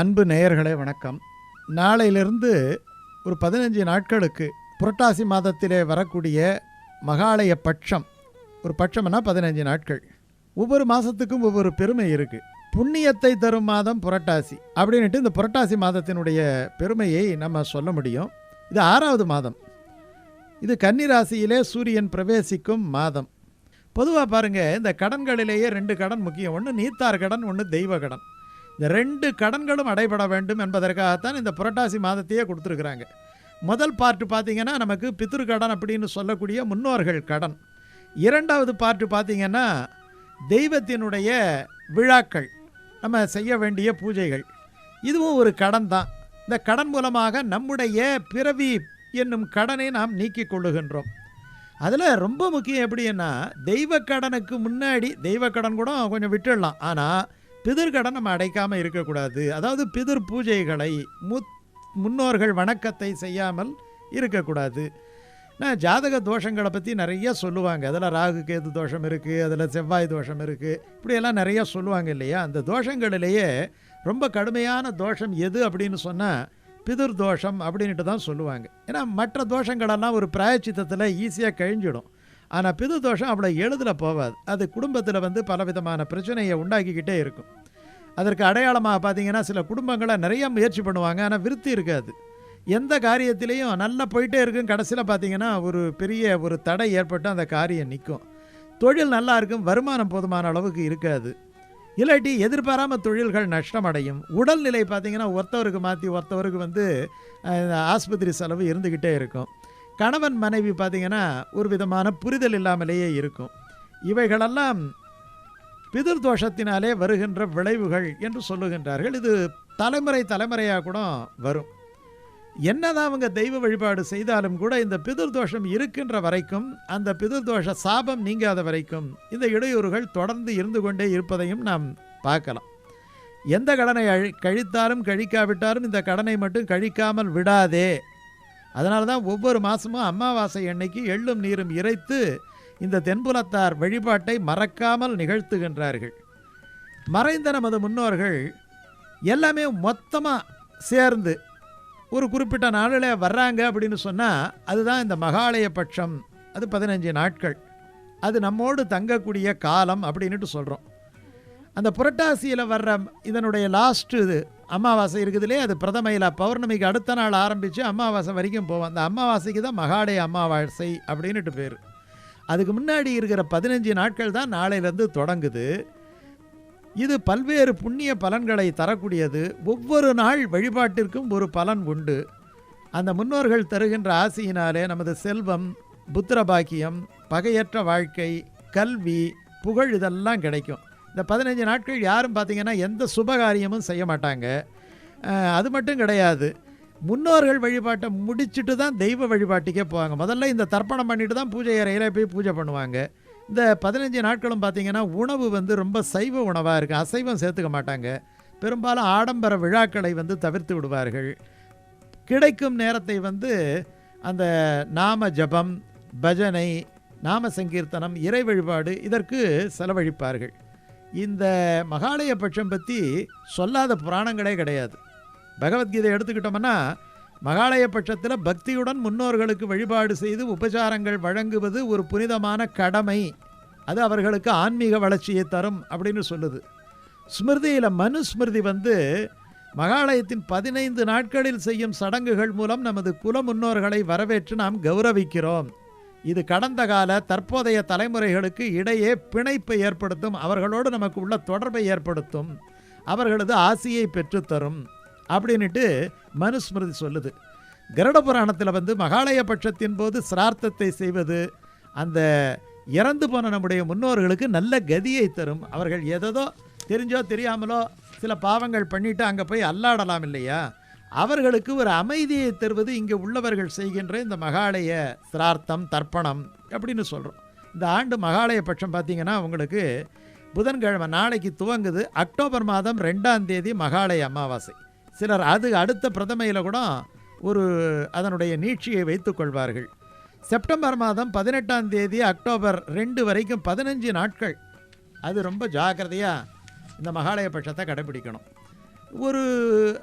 அன்பு நேயர்களே வணக்கம். நாளையிலிருந்து ஒரு பதினஞ்சு நாட்களுக்கு புரட்டாசி மாதத்திலே வரக்கூடிய மகாலய பட்சம். ஒரு பட்சம்னா பதினஞ்சு நாட்கள். ஒவ்வொரு மாதத்துக்கும் ஒவ்வொரு பெருமை இருக்குது புண்ணியத்தை தரும் மாதம் புரட்டாசி அப்படின்ட்டு இந்த புரட்டாசி மாதத்தினுடைய பெருமையை நம்ம சொல்ல முடியும். இது ஆறாவது மாதம். இது கன்னிராசியிலே சூரியன் பிரவேசிக்கும் மாதம். பொதுவாக பாருங்கள் இந்த கடன்களிலேயே ரெண்டு கடன் முக்கியம். ஒன்று நீத்தார் கடன் ஒன்று தெய்வ கடன். இந்த ரெண்டு கடன்களும் அடைபட வேண்டும் என்பதற்காகத்தான் இந்த புரட்டாசி மாதத்தையே கொடுத்துருக்குறாங்க. முதல் பார்ட்டு பார்த்தீங்கன்னா நமக்கு பித்ரு கடன் அப்படின்னு சொல்லக்கூடிய முன்னோர்கள் கடன். இரண்டாவது பார்ட்டு பார்த்திங்கன்னா தெய்வத்தினுடைய விழாக்கள் நம்ம செய்ய வேண்டிய பூஜைகள். இதுவும் ஒரு கடன் தான். இந்த கடன் மூலமாக நம்முடைய பிறவி என்னும் கடனை நாம் நீக்கிக் கொள்ளுகின்றோம். அதில் ரொம்ப முக்கியம் எப்படின்னா தெய்வ கடனுக்கு முன்னாடி தெய்வ கடன் கூட கொஞ்சம் விட்டுடலாம். ஆனால் பிதிர்கடன் நம்ம அடைக்காமல் இருக்கக்கூடாது. அதாவது பிதிர் பூஜைகளை முத் முன்னோர்கள் வணக்கத்தை செய்யாமல் இருக்கக்கூடாது. நான் ஜாதக தோஷங்களை பற்றி நிறைய சொல்லுவாங்க. அதில் ராகு கேது தோஷம் இருக்குது அதில் செவ்வாய் தோஷம் இருக்குது இப்படியெல்லாம் நிறையா சொல்லுவாங்க இல்லையா? அந்த தோஷங்களிலேயே ரொம்ப கடுமையான தோஷம் எது அப்படின்னு சொன்னால் பிதிர் தோஷம் அப்படின்ட்டு தான் சொல்லுவாங்க. ஏன்னா மற்ற தோஷங்களெல்லாம் ஒரு பிராயச்சித்தத்தில் ஈஸியாக கழிஞ்சிடும். ஆனால் பிது தோஷம் அவ்வளோ எளிதில் போகாது அது குடும்பத்தில் வந்து பலவிதமான பிரச்சனையை உண்டாக்கிக்கிட்டே இருக்கும். அதற்கு அடையாளமாக பார்த்தீங்கன்னா சில குடும்பங்களை நிறைய முயற்சி பண்ணுவாங்க. ஆனால் விருத்தி இருக்காது. எந்த காரியத்திலையும் நல்லா போயிட்டே இருக்கும். கடைசியில் பார்த்தீங்கன்னா ஒரு பெரிய ஒரு தடை ஏற்பட்டு அந்த காரியம் நிற்கும். தொழில் நல்லா இருக்கும். வருமானம் போதுமான அளவுக்கு இருக்காது. இல்லாட்டி எதிர்பாராமல் தொழில்கள் நஷ்டமடையும். உடல்நிலை பார்த்திங்கன்னா ஒருத்தவருக்கு மாற்றி ஒருத்தவருக்கு வந்து ஆஸ்பத்திரி செலவு இருந்துக்கிட்டே இருக்கும். கணவன் மனைவி பார்த்தீங்கன்னா ஒரு விதமான புரிதல் இல்லாமலேயே இருக்கும். இவைகளெல்லாம் பிதிர் தோஷத்தினாலே வருகின்ற விளைவுகள் என்று சொல்லுகின்றார்கள். இது தலைமுறை தலைமுறையாக கூட வரும். என்னதான் அவங்க தெய்வ வழிபாடு செய்தாலும் கூட இந்த பிதிர் தோஷம் இருக்கின்ற வரைக்கும் அந்த பிதிர் தோஷ சாபம் நீங்காத வரைக்கும் இந்த இடையூறுகள் தொடர்ந்து இருந்து கொண்டே இருப்பதையும் நாம் பார்க்கலாம். எந்த கடனை அழி கழித்தாலும் கழிக்காவிட்டாலும் இந்த கடனை மட்டும் கழிக்காமல் விடாதே அதனால தான் ஒவ்வொரு மாதமும் அமாவாசை அன்னைக்கு எள்ளும் நீரும் இறைத்து இந்த தென்புலத்தார் வழிபாட்டை மறக்காமல் நிகழ்த்துகின்றார்கள். மறைந்த நமது முன்னோர்கள் எல்லாமே மொத்தமாக சேர்ந்து ஒரு குறிப்பிட்ட நாளில் வர்றாங்க அப்படின்னு சொன்னால் அதுதான் இந்த மகாலய பட்சம். அது பதினஞ்சு நாட்கள். அது நம்மோடு தங்கக்கூடிய காலம் அப்படின்னுட்டு சொல்கிறோம் அந்த புரட்டாசியில் வர்ற இதனுடைய லாஸ்ட்டு இது அமாவாசை இருக்குதுலே அது பிரதமையில் பௌர்ணமிக்கு அடுத்த நாள் ஆரம்பித்து அமாவாசை வரைக்கும் போவோம் அந்த அமாவாசைக்கு தான் மகாலய அமாவாசை அப்படின்னுட்டு பேர். அதுக்கு முன்னாடி இருக்கிற பதினஞ்சு நாட்கள் தான் நாளையிலேருந்து தொடங்குது. இது பல்வேறு புண்ணிய பலன்களை தரக்கூடியது. ஒவ்வொரு நாள் வழிபாட்டிற்கும் ஒரு பலன் உண்டு. அந்த முன்னோர்கள் தருகின்ற ஆசையினாலே நமது செல்வம் புத்திர பாக்கியம் பகையற்ற வாழ்க்கை கல்வி புகழ் இதெல்லாம் கிடைக்கும். இந்த பதினஞ்சு நாட்கள் யாரும் பார்த்தீங்கன்னா எந்த சுபகாரியமும் செய்ய மாட்டாங்க. அது மட்டும் கிடையாது. முன்னோர்கள் வழிபாட்டை முடிச்சுட்டு தான் தெய்வ வழிபாட்டுக்கே போவாங்க. முதல்ல இந்த தர்ப்பணம் பண்ணிட்டு தான் பூஜை அறையில் போய் பூஜை பண்ணுவாங்க. இந்த பதினஞ்சு நாட்களும் பார்த்தீங்கன்னா உணவு வந்து ரொம்ப சைவ உணவாக இருக்குது அசைவம் சேர்த்துக்க மாட்டாங்க. பெரும்பாலும் ஆடம்பர விழாக்களை வந்து தவிர்த்து விடுவார்கள். கிடைக்கும் நேரத்தை வந்து அந்த நாம ஜபம் பஜனை நாம சங்கீர்த்தனம் இறை வழிபாடு இதற்கு செலவழிப்பார்கள். இந்த மகாலய பட்சம் பற்றி சொல்லாத புராணங்களே கிடையாது. பகவத்கீதை எடுத்துக்கிட்டோம்னா மகாலய பட்சத்தில் பக்தியுடன் முன்னோர்களுக்கு வழிபாடு செய்து உபசாரங்கள் வழங்குவது ஒரு புனிதமான கடமை. அது அவர்களுக்கு ஆன்மீக வளர்ச்சியை தரும் அப்படின்னு சொல்லுது. ஸ்மிருதியில் மனுஸ்மிருதி வந்து மகாலயத்தின் பதினைந்து நாட்களில் செய்யும் சடங்குகள் மூலம் நமது குல முன்னோர்களை வரவேற்று நாம் கௌரவிக்கிறோம். இது கடந்த கால தற்போதைய தலைமுறைகளுக்கு இடையே பிணைப்பை ஏற்படுத்தும் அவர்களோடு நமக்கு உள்ள தொடர்பை ஏற்படுத்தும் அவர்களது ஆசையை பெற்றுத்தரும் அப்படின்ட்டு மனுஸ்மிருதி சொல்லுது. கருட புராணத்தில் வந்து மகாலய பட்சத்தின் போது சிரார்த்தத்தை செய்வது அந்த இறந்து போன நம்முடைய முன்னோர்களுக்கு நல்ல கதியை தரும். அவர்கள் எதோ தெரிஞ்சோ தெரியாமலோ சில பாவங்கள் பண்ணிவிட்டு அங்கே போய் அல்லாடலாம் இல்லையா? அவர்களுக்கு ஒரு அமைதியை தருவது இங்கே உள்ளவர்கள் செய்கின்ற இந்த மகாலய சிரார்த்தம் தர்ப்பணம் அப்படின்னு சொல்கிறோம் இந்த ஆண்டு மகாலய பட்சம் பார்த்தீங்கன்னா உங்களுக்கு புதன்கிழமை நாளைக்கு துவங்குது. அக்டோபர் மாதம் ரெண்டாம் தேதி மகாலய அமாவாசை. சிலர் அது அடுத்த பிரதமையில் கூட ஒரு அதனுடைய நீட்சியை வைத்துக்கொள்வார்கள் செப்டம்பர் மாதம் பதினெட்டாம் தேதி அக்டோபர் ரெண்டு வரைக்கும் பதினஞ்சு நாட்கள். அது ரொம்ப ஜாக்கிரதையாக இந்த மகாலய பட்சத்தை கடைபிடிக்கணும். ஒரு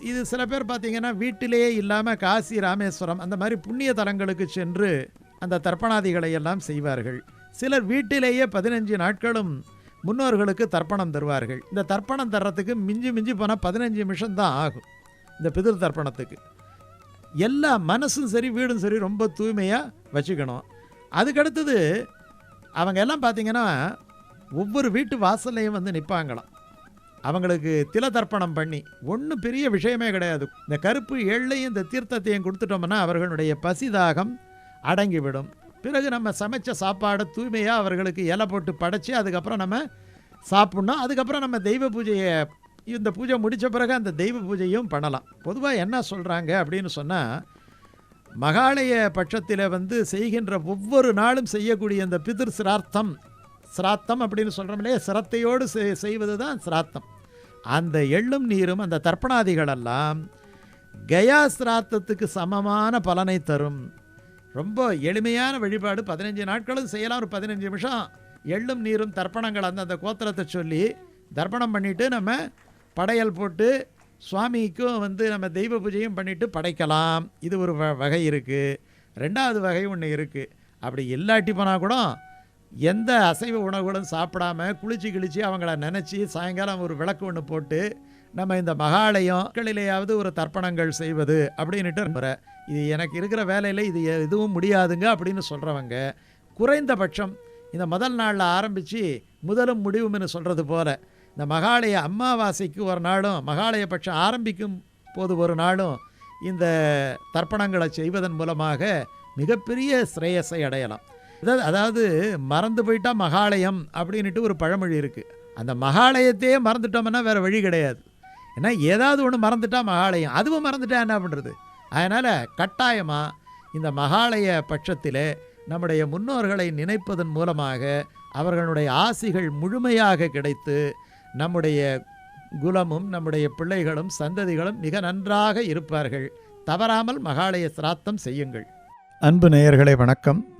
இது சில பேர் பார்த்திங்கன்னா வீட்டிலேயே இல்லாமல் காசி ராமேஸ்வரம் அந்த மாதிரி புண்ணிய தலங்களுக்கு சென்று அந்த தர்ப்பணாதிகளை எல்லாம் செய்வார்கள். சிலர் வீட்டிலேயே பதினஞ்சு நாட்களும் முன்னோர்களுக்கு தர்ப்பணம் தருவார்கள். இந்த தர்ப்பணம் தர்றதுக்கு மிஞ்சி மிஞ்சி போனால் பதினஞ்சு நிமிஷம் தான் ஆகும். இந்த பிதிர் தர்ப்பணத்துக்கு. எல்லா மனசும் சரி வீடும் சரி ரொம்ப தூய்மையாக வச்சுக்கணும். அதுக்கடுத்தது அவங்க எல்லாம் பார்த்திங்கன்னா ஒவ்வொரு வீட்டு வாசல்லையும் வந்து நிற்பாங்களாம் அவங்களுக்கு தில தர்ப்பணம் பண்ணி ஒன்றும் பெரிய விஷயமே கிடையாது. இந்த கருப்பு எள்ளையும் இந்த தீர்த்தத்தையும் கொடுத்துட்டோம்னா அவர்களுடைய பசிதாகம் அடங்கிவிடும். பிறகு நம்ம சமைச்ச சாப்பாடை தூய்மையாக அவர்களுக்கு இலை போட்டு படைச்சி அதுக்கப்புறம் நம்ம சாப்பிட்ணும். அதுக்கப்புறம் நம்ம தெய்வ பூஜையை இந்த பூஜை முடித்த பிறகு அந்த தெய்வ பூஜையும் பண்ணலாம். பொதுவாக என்ன சொல்கிறாங்க அப்படின்னு சொன்னால் மகாலய பட்சத்தில் வந்து செய்கின்ற ஒவ்வொரு நாளும் செய்யக்கூடிய இந்த பிதிர் சிரார்த்தம் சிராத்தம் அப்படின்னு சொல்கிறோம் இல்லையா? சிரத்தையோடு செய்வது தான் சிராத்தம். அந்த எள்ளும் நீரும் அந்த தர்ப்பணாதிகளெல்லாம் கயா சிராத்தத்துக்கு சமமான பலனை தரும். ரொம்ப எளிமையான வழிபாடு. பதினஞ்சு நாட்களும் செய்யலாம். ஒரு பதினஞ்சு நிமிஷம் எள்ளும் நீரும் தர்ப்பணங்கள் அந்த அந்த கோத்திரத்தை சொல்லி தர்ப்பணம் பண்ணிவிட்டு நம்ம படையல் போட்டு சுவாமிக்கும் வந்து நம்ம தெய்வ பூஜையும் பண்ணிவிட்டு படைக்கலாம். இது ஒரு வ வகை இருக்குது ரெண்டாவது வகை ஒன்று இருக்குது அப்படி இல்லாட்டி போனால் கூட எந்த அசைவ உணவுகளும் சாப்பிடாம குளிச்சு கிழிச்சு அவங்கள நினச்சி சாயங்காலம் ஒரு விளக்கு ஒன்று போட்டு நம்ம இந்த மகாலயம் மக்களிலேயாவது ஒரு தர்ப்பணங்கள் செய்வது அப்படின்னுட்டு முறை. இது எனக்கு இருக்கிற வேலையில் இது எதுவும் முடியாதுங்க அப்படின்னு சொல்கிறவங்க குறைந்தபட்சம் இந்த முதல் நாளில் ஆரம்பித்து முதலும் முடிவும்னு சொல்கிறது போல் இந்த மகாலய அமாவாசைக்கு ஒரு நாளும் மகாலய பட்சம் ஆரம்பிக்கும் போது ஒரு நாளும் இந்த தர்ப்பணங்களை செய்வதன் மூலமாக மிகப்பெரிய ஸ்ரேயஸை அடையலாம். அதாவது அதாவது மறந்து போயிட்டா மகாலயம் அப்படின்ட்டு ஒரு பழமொழி இருக்குது அந்த மகாலயத்தையே மறந்துட்டோம்னா வேறு வழி கிடையாது. ஏன்னா ஏதாவது ஒன்று மறந்துட்டா மகாலயம். அதுவும் மறந்துட்டா என்ன பண்ணுறது அதனால் கட்டாயமாக இந்த மகாலய பட்சத்தில் நம்முடைய முன்னோர்களை நினைப்பதன் மூலமாக அவர்களுடைய ஆசிகள் முழுமையாக கிடைத்து நம்முடைய குலமும் நம்முடைய பிள்ளைகளும் சந்ததிகளும் மிக நன்றாக இருப்பார்கள். தவறாமல் மகாலய சிராத்தம் செய்யுங்கள். அன்பு நேயர்களே வணக்கம்.